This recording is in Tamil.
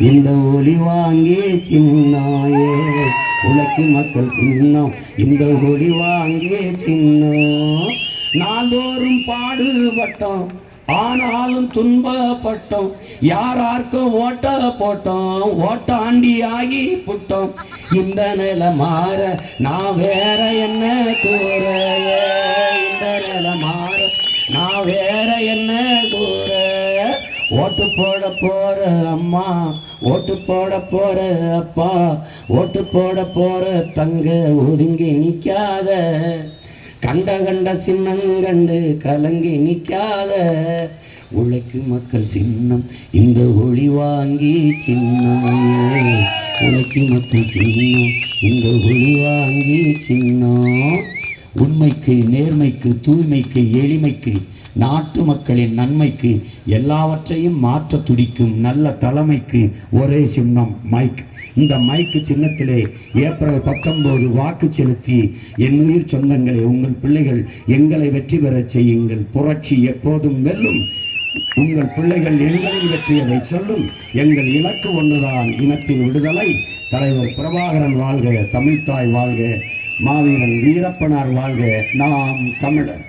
இந்த ஒளி வாங்கி சின்னாயே. உழைக்கும் மக்கள் சின்னம். இந்த ஒளி வாங்கி சின்னம். நாள்தோறும் பாடுபட்டோம். ஆனாலும் துன்பப்பட்டோம். யாராருக்கும் ஓட்ட போட்டோம். ஓட்டாண்டி ஆகி புட்டோம். இந்த நிலை மாற நான் வேற என்ன கூற இந்த நிலை மாற நான் வேற என்ன கூற ஓட்டு போட போற அம்மா ஓட்டு போட போற அப்பா ஓட்டு போட போற தங்க ஒதுங்கி நிற்காத கண்ட கண்ட சின்னங்கண்டு கலங்கி நிற்காத உழைக்கும் மக்கள் சின்னம் இந்த ஒளி வாங்கி சின்னமையே உழைக்கும் மக்கள் சின்னம் இந்த ஒளி வாங்கி சின்னம். உண்மைக்கு நேர்மைக்கு தூய்மைக்கு எளிமைக்கு நாட்டு மக்களின் நன்மைக்கு எல்லாவற்றையும் மாற்ற துடிக்கும் நல்ல தலைமைக்கு ஒரே சின்னம் மைக் இந்த மைக்கு சின்னத்திலே ஏப்ரல் பத்தொன்பது வாக்கு செலுத்தி என் உயிர் சொந்தங்களே உங்கள் பிள்ளைகள் எங்களை வெற்றி பெறச் செய்யுங்கள். புரட்சி எப்போதும் வெல்லும். உங்கள் பிள்ளைகள் எங்களில் வெற்றியதை சொல்லும். எங்கள் இலக்கு ஒன்றுதான் இனத்தின் விடுதலை. தலைவர் பிரபாகரன் வாழ்க தமிழ்தாய் வாழ்க. மாவீரன் வீரப்பனார் வாழ்க. நாம் தமிழர்.